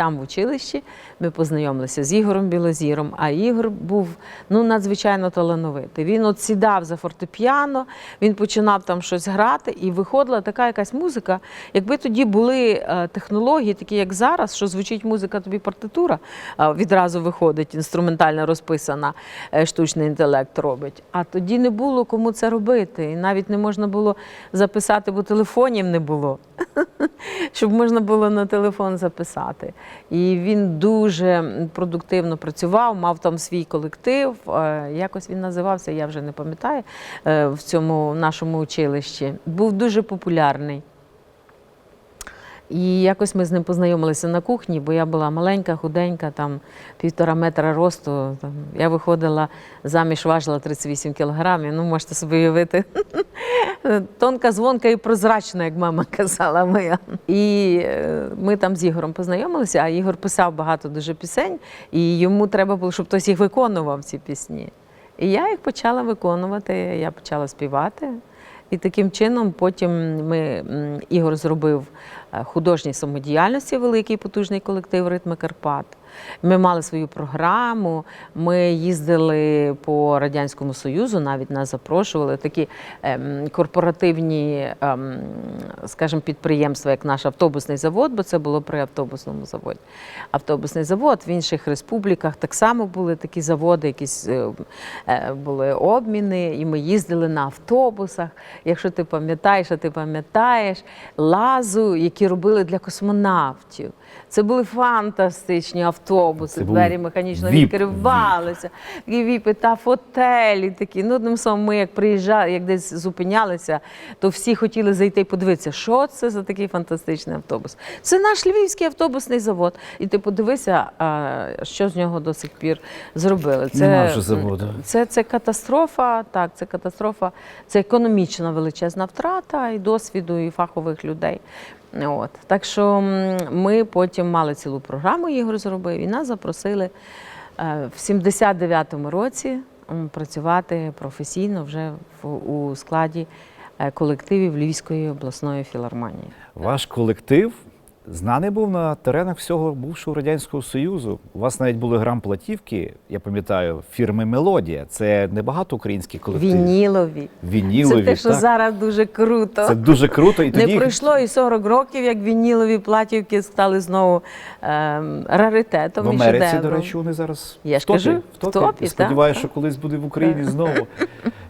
там в училищі ми познайомилися з Ігорем Білозіром. А Ігор був ну, надзвичайно талановитий. Він от сідав за фортепіано, він починав там щось грати, і виходила така якась музика. Якби тоді були е, технології, такі як зараз, що звучить музика, тобі партитура е, відразу виходить, інструментально розписана, е, штучний інтелект робить. А тоді не було кому це робити. І навіть не можна було записати, бо телефонів не було. Щоб можна було на телефон записати. І він дуже продуктивно працював, мав там свій колектив. е, Якось він називався, я вже не пам'ятаю, е, в цьому нашому училищі. Був дуже популярний. І якось ми з ним познайомилися на кухні, бо я була маленька, худенька, там півтора метра росту. Там, я виходила заміж, важила 38 кілограмів. Ну, можете собі уявити. Тонка, звонка і прозрачна, як мама казала моя. І е, ми там з Ігорем познайомилися, а Ігор писав багато дуже пісень, і йому треба було, щоб хтось їх виконував, ці пісні. І я їх почала виконувати, я почала співати. І таким чином потім ми, Ігор зробив е, художній самодіяльності великий потужний колектив Ритми Карпат. Ми мали свою програму, ми їздили по Радянському Союзу, навіть нас запрошували такі ем, корпоративні, ем, скажімо, підприємства, як наш автобусний завод, бо це було при автобусному заводі. Автобусний завод в інших республіках так само були такі заводи, якісь е, е, були обміни, і ми їздили на автобусах. Якщо ти пам'ятаєш, а ти пам'ятаєш лазу, які робили для космонавтів. Це були фантастичні автобуси, Це був двері механічно віп, відкривалися, такі віпи та фотелі такі. Ну, одним словом, ми як приїжджали, як десь зупинялися, то всі хотіли зайти і подивитися, що це за такий фантастичний автобус. Це наш львівський автобусний завод. І ти подивися, що з нього до сих пір зробили. Це, Нема вже заводу. Це, це катастрофа, так, це катастрофа, це економічна величезна втрата і досвіду, і фахових людей. От. Так що ми потім мали цілу програму, Ігор зробив, і нас запросили е, в 79-му році працювати професійно вже у складі е, колективів Львівської обласної філармонії. Ваш колектив знаний був на теренах всього бувшого Радянського Союзу. У вас навіть були грам-платівки, я пам'ятаю, фірми Мелодія. Це небагато українських колективів. Вінілові. Вінілові. Це те, що так? зараз дуже круто. Це дуже круто. І тоді Не пройшло і 40 років, як вінілові платівки стали знову ем, раритетом в Америці, шедевром. до речі, вони зараз Я в топі. кажу, в топі. в топі, І Сподіваюся, що колись буде в Україні знову.